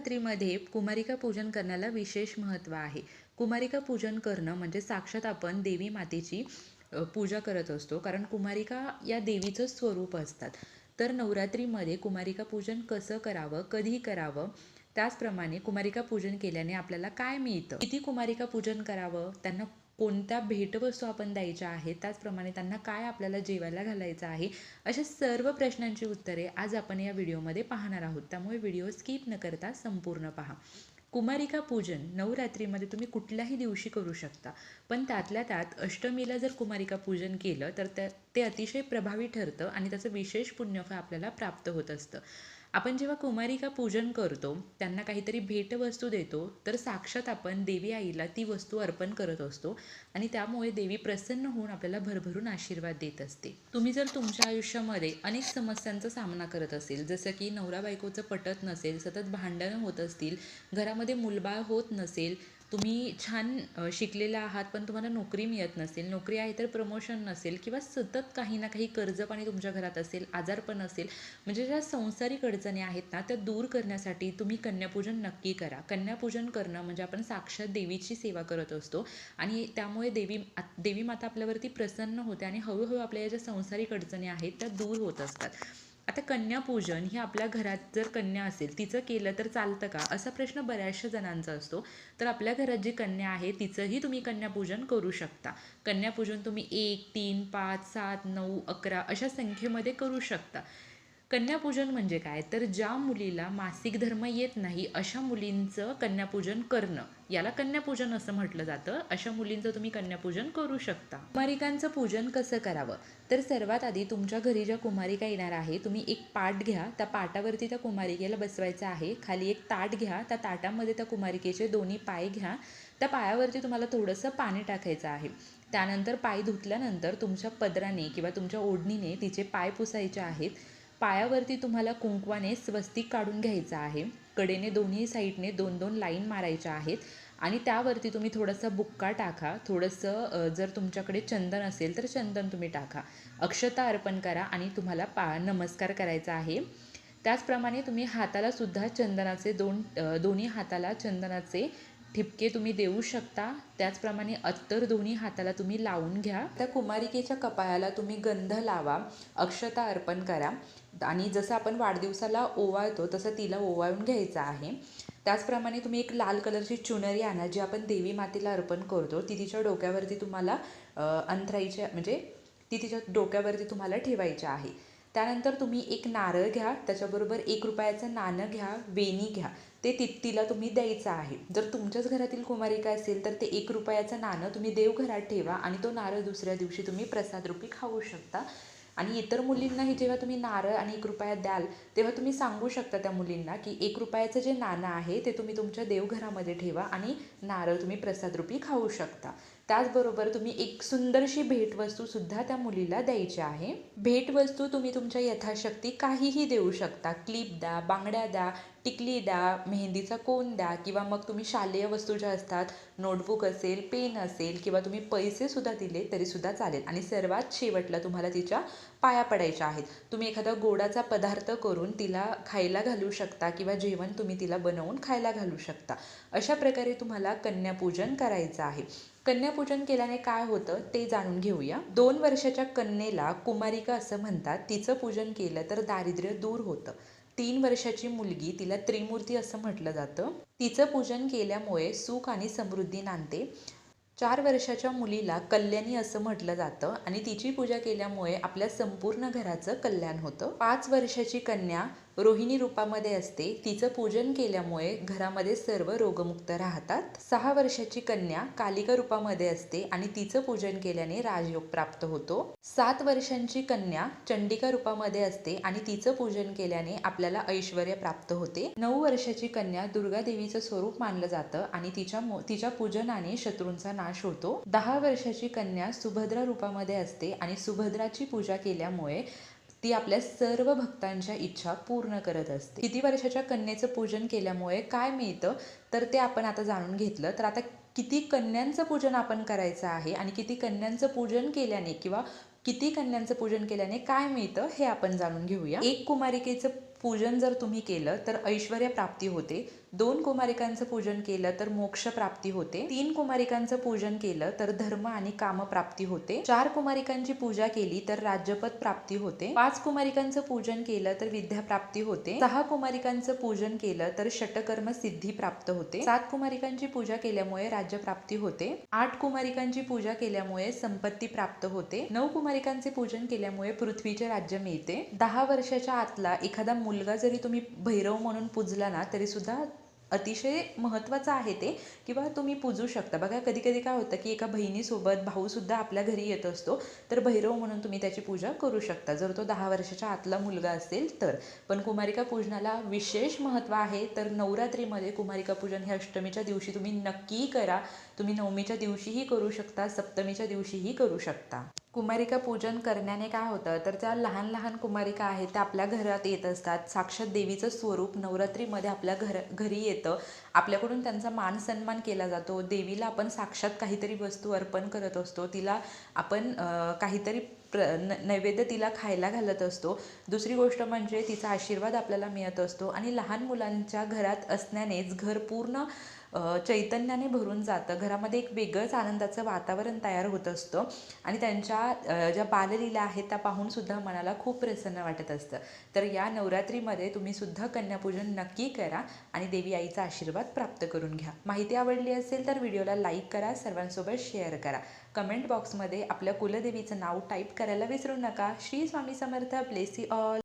नवरात्रीमध्ये कुमारिका पूजन करण्याला विशेष महत्त्व आहे. कुमारिका पूजन करणं म्हणजे साक्षात आपण देवी मातेची पूजा करत असतो. कारण कुमारिका या देवीचं स्वरूप असतात. तर नवरात्रीमध्ये कुमारिका पूजन कसं करावं कधी करावं त्याचप्रमाणे कुमारिका पूजन केल्याने आपल्याला काय मिळतं? किती कुमारिका पूजन करावं? त्यांना कोणत्या भेटवस्तू आपण द्यायच्या आहेत त्याचप्रमाणे त्यांना काय आपल्याला जेवायला घालायचं आहे अशा सर्व प्रश्नांची उत्तरे आज आपण या व्हिडिओमध्ये पाहणार आहोत. त्यामुळे व्हिडिओ स्किप न करता संपूर्ण पहा. कुमारिका पूजन नवरात्रीमध्ये तुम्ही कुठल्याही दिवशी करू शकता पण त्यातल्या त्यात अष्टमीला जर कुमारिका पूजन केलं तर त्या ते अतिशय प्रभावी ठरतं आणि त्याचं विशेष पुण्यफळ आपल्याला प्राप्त होत असतं. आपण जेव्हा कुमारिका पूजन करतो त्यांना काहीतरी भेटवस्तू देतो तर साक्षात आपण देवी आईला ती वस्तू अर्पण करत असतो आणि त्यामुळे देवी प्रसन्न होऊन आपल्याला भरभरून आशीर्वाद देत असते. तुम्ही जर तुमच्या आयुष्यामध्ये अनेक समस्यांचा सामना करत असेल जसं की नवरा बायकोचं पटत नसेल सतत भांडणं होत असतील घरामध्ये मुलबाळ होत नसेल तुम्ही छान शिकलेला आहात पण तुम्हाला नोकरी मिळत नसेल नोकरी आहे तर प्रमोशन नसेल किंवा सतत काही ना काही कर्जपाणी तुमच्या घरात असेल आजारपण असेल म्हणजे ज्या संसारिक अडचणी आहेत ना त्या दूर करण्यासाठी तुम्ही कन्यापूजन नक्की करा. कन्यापूजन करणं म्हणजे आपण साक्षात देवीची सेवा करत असतो आणि त्यामुळे देवी देवी माता आपल्यावरती प्रसन्न होते आणि हळूहळू आपल्या या ज्या संसारिक अडचणी आहेत त्या दूर होत असतात. आता कन्यापूजन हे आपल्या घरात जर कन्या असेल तिचं केलं तर चालतं का? असा प्रश्न बऱ्याचशा जणांचा असतो. तर आपल्या घरात जी कन्या आहे तिचंही तुम्ही कन्यापूजन करू शकता. कन्यापूजन तुम्ही एक तीन पाच सात नऊ अकरा अशा संख्येमध्ये करू शकता. कन्यापूजन म्हणजे काय? तर ज्या मुलीला मासिक धर्म येत नाही अशा मुलींचं कन्यापूजन करणं. याला कन्यापूजन असं म्हटलं जातं. अशा मुलींचं तुम्ही कन्यापूजन करू शकता. कुमारिकांचं पूजन कसं करावं? तर सर्वात आधी तुमच्या घरी ज्या कुमारिका येणार आहे तुम्ही एक पाट घ्या. त्या पाटावरती त्या कुमारिकेला बसवायचं आहे. खाली एक ताट घ्या. त्या ताटामध्ये त्या कुमारिकेचे दोन्ही पाय घ्या. त्या पायावरती तुम्हाला थोडंसं पाणी टाकायचं आहे. त्यानंतर पाय धुतल्यानंतर तुमच्या पदराने किंवा तुमच्या ओढणीने तिचे पाय पुसायचे आहेत. पायावरती तुम्हाला कुंकवाने स्वस्तिक काढून घ्यायचं आहे. कडेने दोन्ही साईडने दोन दोन लाईन मारायच्या आहेत आणि त्यावरती तुम्ही थोडासा बुक्का टाका. थोडंसं जर तुमच्याकडे चंदन असेल तर चंदन तुम्ही टाका. अक्षता अर्पण करा आणि तुम्हाला पा नमस्कार करायचा आहे. त्याचप्रमाणे तुम्ही हाताला सुद्धा चंदनाचे दोन दोन्ही हाताला चंदनाचे ठिपके तुम्ही देऊ शकता. त्याचप्रमाणे अत्तर दोन्ही हाताला तुम्ही लावून घ्या. त्या कुमारिकेच्या कपाळाला तुम्ही गंध लावा. अक्षता अर्पण करा. आणि जसं आपण वाढदिवसाला ओवाळतो तसं तिला ओवाळून घ्यायचं आहे. त्याचप्रमाणे तुम्ही एक लाल कलरची चुनरी आणा जी आपण देवी मातेला अर्पण करतो. ती तिच्या डोक्यावरती तुम्हाला अंथराईच्या अंथरायच्या म्हणजे ती तिच्या डोक्यावरती तुम्हाला ठेवायची आहे. त्यानंतर तुम्ही एक नारळ घ्या. त्याच्याबरोबर एक रुपयाचं नाणं घ्या. वेणी घ्या. ते ति तिला तुम्ही द्यायचं आहे. जर तुमच्याच घरातील कुमारिका असेल तर ते एक रुपयाचं नाणं तुम्ही देवघरात ठेवा आणि तो नारळ दुसऱ्या दिवशी तुम्ही प्रसादरूपी खाऊ शकता. आणि इतर मुलींनाही जेव्हा तुम्ही नारळ आणि एक रुपया द्याल तेव्हा तुम्ही सांगू शकता त्या मुलींना की एक रुपयाचं जे नाणं आहे ते तुम्ही तुमच्या देवघरामध्ये ठेवा आणि नारळ तुम्ही प्रसादरूपी खाऊ शकता. त्याचबरोबर तुम्ही एक सुंदरशी भेटवस्तू सुद्धा त्या मुलीला द्यायची आहे. भेटवस्तू तुम्ही तुमच्या यथाशक्ती काहीही देऊ शकता. क्लिप द्या बांगड्या द्या टिकली द्या मेहंदीचा कोन द्या किंवा मग तुम्ही शालेय वस्तू ज्या असतात नोटबुक असेल पेन असेल किंवा तुम्ही पैसेसुद्धा दिले तरी सुद्धा चालेल. आणि सर्वात शेवटला तुम्हाला तिच्या पाया पडायच्या आहेत. तुम्ही एखादा गोडाचा पदार्थ करून तिला खायला घालू शकता किंवा जेवण तुम्ही तिला बनवून खायला घालू शकता. अशा प्रकारे तुम्हाला कन्यापूजन करायचं आहे. कन्यापूजन केल्याने काय होतं ते जाणून घेऊया. दोन वर्षाच्या कन्येला कुमारिका असं म्हणतात. तिचं पूजन केलं तर दारिद्र्य दूर होतं. तीन वर्षाची मुलगी तिला त्रिमूर्ती असं म्हटलं जातं. तिचं पूजन केल्यामुळे सुख आणि समृद्धी नांदते. चार वर्षाच्या मुलीला कल्याणी असं म्हटलं जातं आणि तिची पूजा केल्यामुळे आपल्या संपूर्ण घराचं कल्याण होतं. पाच वर्षाची कन्या रोहिणी रूपामध्ये असते. तिचं पूजन केल्यामुळे घरामध्ये सर्व रोगमुक्त राहतात. सहा वर्षाची कन्या कालिका रूपामध्ये असते आणि तिचं पूजन केल्याने राजयोग प्राप्त होतो. सात वर्षांची कन्या चंडिका रूपामध्ये असते आणि तिचं पूजन केल्याने आपल्याला ऐश्वर प्राप्त होते. नऊ वर्षाची कन्या दुर्गा देवीचं स्वरूप मानलं जातं आणि तिच्या तिच्या पूजनाने शत्रूंचा नाश होतो. दहा वर्षाची कन्या सुभद्रा रूपामध्ये असते आणि सुभद्राची पूजा केल्यामुळे ती आपल्या सर्व भक्तांच्या इच्छा पूर्ण करत असते. किती वर्षाच्या कन्येचं पूजन केल्यामुळे काय मिळतं? तर ते आपण आता जाणून घेतलं. तर आता किती कन्यांचं पूजन आपण करायचं आहे आणि किती कन्यांचं पूजन केल्याने किंवा किती कन्यांचं पूजन केल्याने काय मिळतं हे आपण जाणून घेऊया. एक कुमारिकेचं पूजन जर तुम्ही केलं तर ऐश्वर्य प्राप्ती होते. दोन कुमारिकांचं पूजन केलं तर मोक्ष प्राप्ती होते. तीन कुमारिकांचं पूजन केलं तर धर्म आणि काम प्राप्ती होते. चार कुमारिकांची पूजा केली तर राज्यपद प्राप्ती होते. पाच कुमारिकांचं पूजन केलं तर विद्या प्राप्ती होते. सहा कुमारिकांचं पूजन केलं तर षटकर्म सिद्धी प्राप्त होते. सात कुमारिकांची पूजा केल्यामुळे राज्य प्राप्ती होते. आठ कुमारिकांची पूजा केल्यामुळे संपत्ती प्राप्त होते. नऊ कुमारिकांचे पूजन केल्यामुळे पृथ्वीचे राज्य मिळते. दहा वर्षाच्या आतला एखादा मुलगा जरी तुम्ही भैरव म्हणून पूजला ना तरी सुद्धा अतिशय महत्त्वाचं आहे ते किंवा तुम्ही पूजू शकता. बघा कधी कधी काय होतं की एका बहिणीसोबत भाऊसुद्धा आपल्या घरी येत असतो तर भैरव म्हणून तुम्ही त्याची पूजा करू शकता. जर तो दहा वर्षाच्या आतला मुलगा असेल तर. पण कुमारिका पूजनाला विशेष महत्त्व आहे तर नवरात्रीमध्ये कुमारिका पूजन हे अष्टमीच्या दिवशी तुम्ही नक्की करा. तुम्ही नवमीच्या दिवशीही करू शकता सप्तमीच्या दिवशीही करू शकता. कुमारिका पूजन करण्याने काय होतं तर त्या लहान लहान कुमारिका आहेत त्या आपल्या घरात येत असतात. साक्षात देवीचं स्वरूप नवरात्रीमध्ये आपल्या घर घरी येतं. proyecto आपल्याकडून त्यांचा मान सन्मान केला जातो. देवीला आपण साक्षात काहीतरी वस्तू अर्पण करत असतो. तिला आपण काहीतरी प्र न नैवेद्य तिला खायला घालत असतो. दुसरी गोष्ट म्हणजे तिचा आशीर्वाद आपल्याला मिळत असतो आणि लहान मुलांच्या घरात असण्यानेच घर पूर्ण चैतन्याने भरून जातं. घरामध्ये एक वेगळंच आनंदाचं वातावरण तयार होत असतं आणि त्यांच्या ज्या बाललीला आहेत त्या पाहूनसुद्धा मनाला खूप प्रसन्न वाटत असतं. तर या नवरात्रीमध्ये तुम्ही सुद्धा कन्यापूजन नक्की करा आणि देवी आईचा आशीर्वाद प्राप्त करून घ्या. माहिती आवडली असेल तर व्हिडिओला लाईक करा सर्वांसोबत शेअर करा. कमेंट बॉक्समध्ये आपल्या कुलदेवीचं नाव टाईप करायला विसरू नका. श्री स्वामी समर्थ. Bless all.